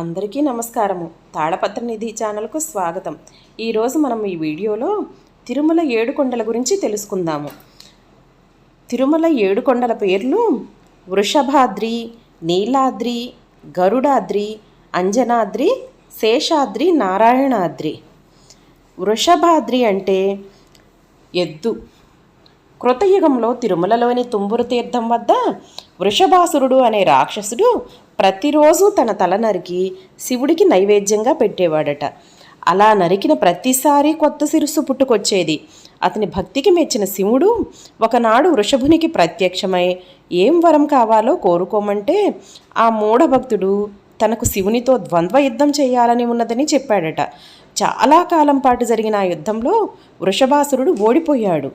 అందరికీ నమస్కారము. తాళపత్ర నిధి ఛానల్కు స్వాగతం. ఈరోజు మనం ఈ వీడియోలో తిరుమల ఏడుకొండల గురించి తెలుసుకుందాము. తిరుమల ఏడుకొండల పేర్లు వృషభాద్రి నీలాద్రి గరుడాద్రి అంజనాద్రి శేషాద్రి నారాయణాద్రి. వృషభాద్రి అంటే ఎద్దు. కృతయుగంలో తిరుమలలోని తుంబురు తీర్థం వద్ద వృషభాసురుడు అనే రాక్షసుడు ప్రతిరోజు తన తల నరికి శివుడికి నైవేద్యంగా పెట్టేవాడట. అలా నరికిన ప్రతిసారి కొత్త శిరస్సు పుట్టుకొచ్చేది. అతని భక్తికి మెచ్చిన శివుడు ఒకనాడు వృషభునికి ప్రత్యక్షమై ఏం వరం కావాలో కోరుకోమంటే ఆ మూఢభక్తుడు తనకు శివునితో ద్వంద్వ యుద్ధం చేయాలని ఉన్నదని చెప్పాడట. చాలా కాలం పాటు జరిగిన ఆ యుద్ధంలో వృషభాసురుడు ఓడిపోయాడు.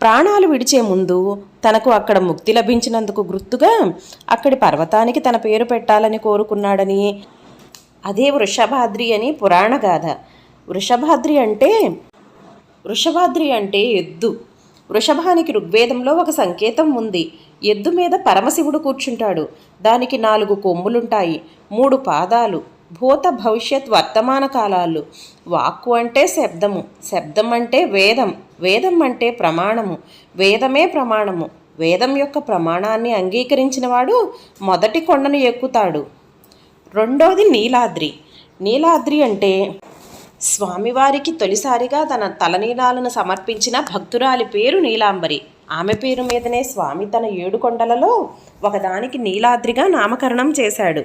ప్రాణాలు విడిచే ముందు తనకు అక్కడ ముక్తి లభించినందుకు గుర్తుగా అక్కడి పర్వతానికి తన పేరు పెట్టాలని కోరుకున్నాడని. అదే వృషభాద్రి అని పురాణ గాథ. వృషభాద్రి అంటే వృషభాద్రి అంటే ఎద్దు. వృషభానికి ఋగ్వేదంలో ఒక సంకేతం ఉంది. ఎద్దు మీద పరమశివుడు కూర్చుంటాడు. దానికి నాలుగు కొమ్ములుంటాయి మూడు పాదాలు భూత భవిష్యత్ వర్తమాన కాలాలు. వాక్కు అంటే శబ్దము శబ్దం అంటే వేదం. వేదం అంటే ప్రమాణము. వేదమే ప్రమాణము. వేదం యొక్క ప్రమాణాన్ని అంగీకరించినవాడు మొదటి కొండను ఎక్కుతాడు. రెండవది నీలాద్రి. నీలాద్రి అంటే స్వామివారికి తొలిసారిగా తన తలనీలాలను సమర్పించిన భక్తురాలి పేరు నీలాంబరి. ఆమె పేరు మీదనే స్వామి తన ఏడు కొండలలో ఒకదానికి నీలాద్రిగా నామకరణం చేశాడు.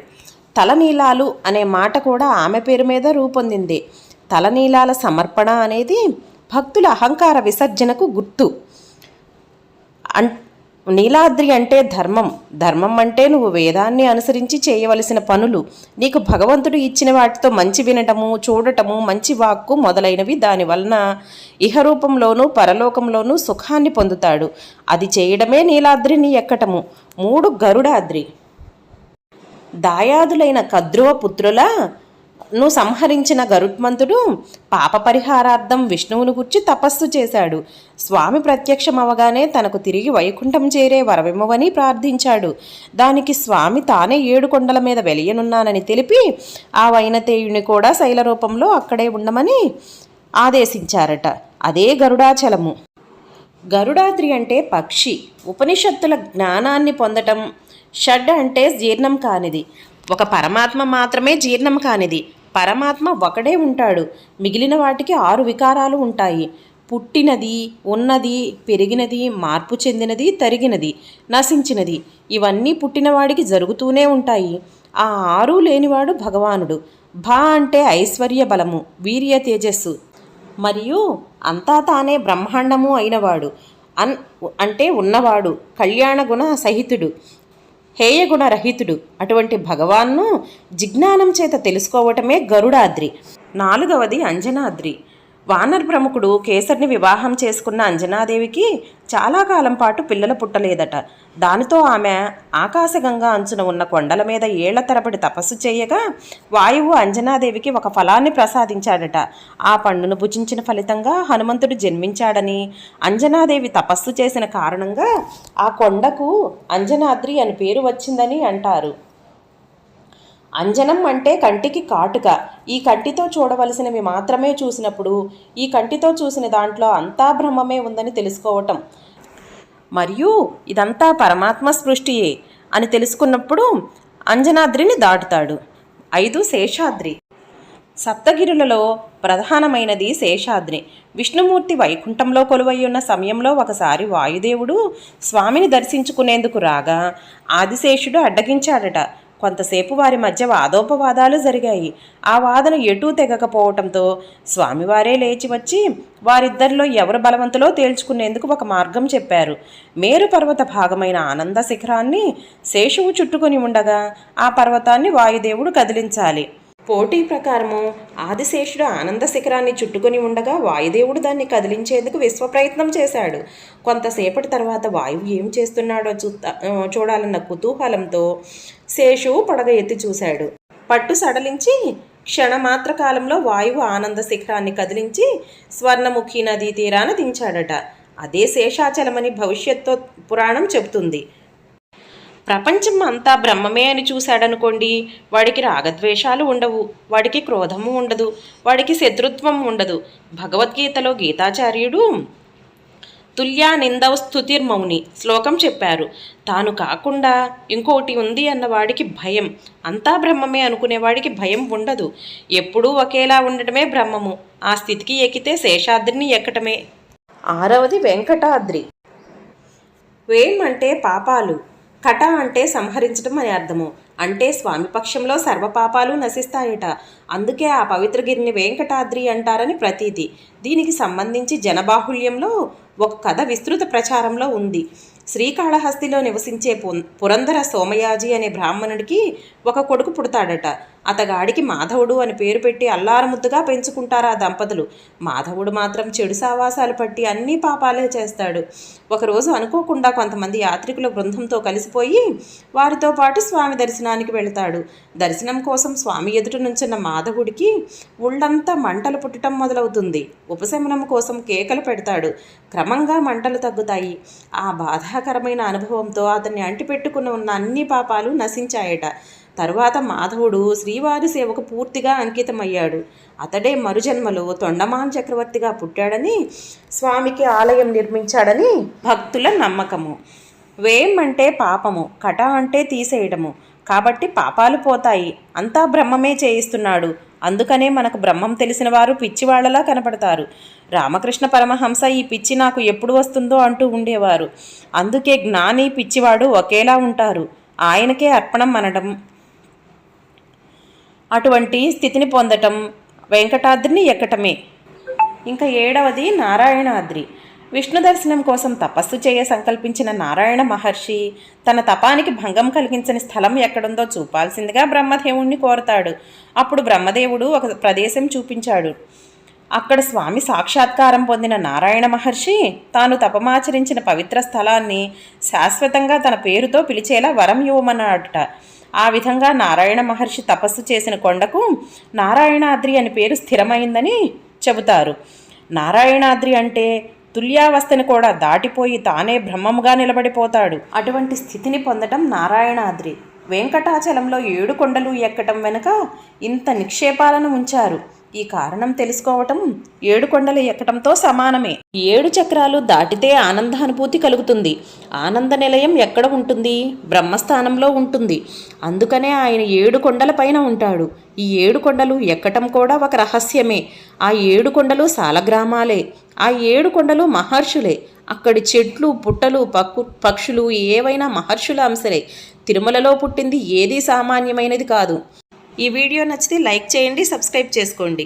తలనీలాలు అనే మాట కూడా ఆమె పేరు మీద రూపొందింది. తలనీలాల సమర్పణ అనేది భక్తుల అహంకార విసర్జనకు గుర్తు. అన్ నీలాద్రి అంటే ధర్మం. ధర్మం అంటే నువ్వు వేదాన్ని అనుసరించి చేయవలసిన పనులు. నీకు భగవంతుడు ఇచ్చిన వాటితో మంచి వినటము చూడటము మంచి వాక్కు మొదలైనవి దానివలన ఇహరూపంలోనూ పరలోకంలోనూ సుఖాన్ని పొందుతాడు. అది చేయడమే నీలాద్రిని ఎక్కటము. మూడు గరుడాద్రి. దాయాదులైన కద్రువ పుత్రుల ను సంహరించిన గరుత్మంతుడు పాప పరిహారార్థం విష్ణువును గుర్చి తపస్సు చేశాడు. స్వామి ప్రత్యక్షమవగానే తనకు తిరిగి వైకుంఠం చేరే వరవిమ్మవని ప్రార్థించాడు. దానికి స్వామి తానే ఏడు కొండల మీద వెలియనున్నానని తెలిపి ఆ వైనతేయుని కూడా శైల రూపంలో అక్కడే ఉండమని ఆదేశించారట. అదే గరుడాచలము. గరుడాద్రి అంటే పక్షి. ఉపనిషత్తుల జ్ఞానాన్ని పొందటం షడ్ అంటే జీర్ణం కానిది. ఒక పరమాత్మ మాత్రమే జీర్ణం కానిది. పరమాత్మ ఒకడే ఉంటాడు. మిగిలిన వాటికి ఆరు వికారాలు ఉంటాయి. పుట్టినది ఉన్నది పెరిగినది మార్పు చెందినది తరిగినది నశించినది ఇవన్నీ పుట్టినవాడికి జరుగుతూనే ఉంటాయి. ఆ ఆరు లేనివాడు భగవానుడు. భా అంటే ఐశ్వర్య బలము వీర్య తేజస్సు. మరియు అంతా తానే బ్రహ్మాండము అయినవాడు. అన్ అంటే ఉన్నవాడు కళ్యాణ గుణ సహితుడు. రహితుడు అటువంటి భగవాన్ను జిజ్ఞానం చేత తెలుసుకోవటమే గరుడాద్రి. నాలుగవది అంజనాద్రి. వానర్ ప్రముఖుడు కేసరిని వివాహం చేసుకున్న అంజనాదేవికి చాలా కాలం పాటు పిల్లలు పుట్టలేదట. దానితో ఆమె ఆకాశగంగా అంచున ఉన్న కొండల మీద ఏళ్ళ తరబడి తపస్సు చేయగా వాయువు అంజనాదేవికి ఒక ఫలాన్ని ప్రసాదించాడట. ఆ పండును భుజించిన ఫలితంగా హనుమంతుడు జన్మించాడని అంజనాదేవి తపస్సు చేసిన కారణంగా ఆ కొండకు అంజనాద్రి అని పేరు వచ్చిందని అంటారు. అంజనం అంటే కంటికి కాటుక. ఈ కంటితో చూడవలసినవి మాత్రమే చూసినప్పుడు ఈ కంటితో చూసిన దాంట్లో అంతా బ్రహ్మమే ఉందని తెలుసుకోవటం. మరియు ఇదంతా పరమాత్మ సృష్టియే అని తెలుసుకున్నప్పుడు అంజనాద్రిని దాటుతాడు. ఐదు శేషాద్రి. సప్తగిరులలో ప్రధానమైనది శేషాద్రి. విష్ణుమూర్తి వైకుంఠంలో కొలువయ్యున్న ఉన్న సమయంలో ఒకసారి వాయుదేవుడు స్వామిని దర్శించుకునేందుకు రాగా ఆదిశేషుడు అడ్డగించాడట. కొంతసేపు వారి మధ్య వాదోపవాదాలు జరిగాయి. ఆ వాదన ఎటూ తెగకపోవటంతో స్వామివారే లేచి వచ్చి వారిద్దరిలో ఎవరు బలవంతులో తేల్చుకునేందుకు ఒక మార్గం చెప్పారు. మేరు పర్వత భాగమైన ఆనంద శిఖరాన్ని శేషువు చుట్టుకొని ఉండగా ఆ పర్వతాన్ని వాయుదేవుడు కదిలించాలి. పోటీ ప్రకారము ఆదిశేషుడు ఆనంద శిఖరాన్ని చుట్టుకొని ఉండగా వాయుదేవుడు దాన్ని కదిలించేందుకు విశ్వ ప్రయత్నం చేశాడు. కొంతసేపటి తర్వాత వాయువు ఏం చేస్తున్నాడో చూ చూడాలన్న కుతూహలంతో శేషువు పడగ ఎత్తి చూశాడు. పట్టు సడలించి క్షణమాత్ర కాలంలో వాయువు ఆనంద శిఖరాన్ని కదిలించి స్వర్ణముఖి నదీ తీరాన దించాడట. అదే శేషాచలమని భవిష్యత్తు పురాణం చెబుతుంది. ప్రపంచం అంతా బ్రహ్మమే అని చూశాడనుకోండి వాడికి రాగద్వేషాలు ఉండవు వాడికి క్రోధము ఉండదు వాడికి శత్రుత్వం ఉండదు. భగవద్గీతలో గీతాచార్యుడు తుల్యా నిందవ స్థుతిర్మౌని శ్లోకం చెప్పారు. తాను కాకుండా ఇంకోటి ఉంది అన్నవాడికి భయం. అంతా బ్రహ్మమే అనుకునేవాడికి భయం ఉండదు. ఎప్పుడూ ఒకేలా ఉండటమే బ్రహ్మము. ఆ స్థితికి ఎక్కితే శేషాద్రిని ఎక్కటమే. ఆరవది వెంకటాద్రి. వేం అంటే పాపాలు. కట అంటే సంహరించడం అని అర్థము. అంటే స్వామి పక్షంలో నశిస్తాయట. అందుకే ఆ పవిత్రగిరిని వెంకటాద్రి అంటారని ప్రతీతి. దీనికి సంబంధించి జనబాహుళ్యంలో ఒక కథ విస్తృత ప్రచారంలో ఉంది. శ్రీకాళహస్తిలో నివసించే పురంధర సోమయాజి అనే బ్రాహ్మణుడికి ఒక కొడుకు పుడతాడట. అతగాడికి మాధవుడు అని పేరు పెట్టి అల్లారముద్దుగా పెంచుకుంటారు ఆ దంపతులు? మాధవుడు మాత్రం చెడు సావాసాలు పట్టి అన్ని పాపాలే చేస్తాడు. ఒకరోజు అనుకోకుండా కొంతమంది యాత్రికుల బృందంతో కలిసిపోయి వారితో పాటు స్వామి దర్శనానికి వెళతాడు. దర్శనం కోసం స్వామి ఎదుట నుంచున్న మాధవుడికి ఒళ్ళంతా మంటలు పుట్టడం మొదలవుతుంది. ఉపశమనం కోసం కేకలు పెడతాడు. క్రమంగా మంటలు తగ్గుతాయి. ఆ బాధాకరమైన అనుభవంతో అతన్ని అంటిపెట్టుకుని ఉన్న అన్ని పాపాలు నశించాయట. తరువాత మాధవుడు శ్రీవారి సేవకు పూర్తిగా అంకితమయ్యాడు. అతడే మరుజన్మలో తొండమాన్ చక్రవర్తిగా పుట్టాడని స్వామికి ఆలయం నిర్మించాడని భక్తుల నమ్మకము. వేం అంటే పాపము కట అంటే తీసేయడము. కాబట్టి పాపాలు పోతాయి. అంతా బ్రహ్మమే చేయిస్తున్నాడు. అందుకనే మనకు బ్రహ్మం తెలిసిన వారు పిచ్చివాళ్ళలా కనపడతారు. రామకృష్ణ పరమహంస ఈ పిచ్చి నాకు ఎప్పుడు వస్తుందో అంటూ ఉండేవారు. అందుకే జ్ఞాని పిచ్చివాడు ఒకేలా ఉంటారు. ఆయనకే అర్పణం అనడం అటువంటి స్థితిని పొందటం వెంకటాద్రిని ఎక్కటమే. ఇంకా ఏడవది నారాయణాద్రి. విష్ణు దర్శనం కోసం తపస్సు చేయ సంకల్పించిన నారాయణ మహర్షి తన తపానికి భంగం కలిగించని స్థలం ఎక్కడుందో చూపాల్సిందిగా బ్రహ్మదేవుణ్ణి కోరతాడు. అప్పుడు బ్రహ్మదేవుడు ఒక ప్రదేశం చూపించాడు. అక్కడ స్వామి సాక్షాత్కారం పొందిన నారాయణ మహర్షి తాను తపమాచరించిన పవిత్ర స్థలాన్ని శాశ్వతంగా తన పేరుతో పిలిచేలా వరం ఇవ్వమన్నాడట. ఆ విధంగా నారాయణ మహర్షి తపస్సు చేసిన కొండకు నారాయణాద్రి అని పేరు స్థిరమైందని చెబుతారు. నారాయణాద్రి అంటే తుల్యావస్థని కూడా దాటిపోయి తానే బ్రహ్మముగా నిలబడిపోతాడు. అటువంటి స్థితిని పొందడం నారాయణాద్రి. వెంకటాచలంలో ఏడు కొండలు ఎక్కటం వెనుక ఇంత నిక్షేపాలను ఉంచారు. ఈ కారణం తెలుసుకోవటం ఏడు కొండలు ఎక్కటంతో సమానమే. ఏడు చక్రాలు దాటితే ఆనందానుభూతి కలుగుతుంది. ఆనంద నిలయం ఎక్కడ ఉంటుంది? బ్రహ్మస్థానంలో ఉంటుంది. అందుకనే ఆయన ఏడు కొండల పైన ఉంటాడు. ఈ ఏడు కొండలు ఎక్కటం కూడా ఒక రహస్యమే. ఆ ఏడు కొండలు సాలగ్రామాలే. ఆ ఏడు కొండలు మహర్షులే. అక్కడి చెట్లు పుట్టలు పక్కు పక్షులు ఏవైనా మహర్షుల అంశలే. తిరుమలలో పుట్టింది ఏదీ సామాన్యమైనది కాదు. ఈ వీడియో నచ్చితే లైక్ చేయండి సబ్స్క్రైబ్ చేసుకోండి.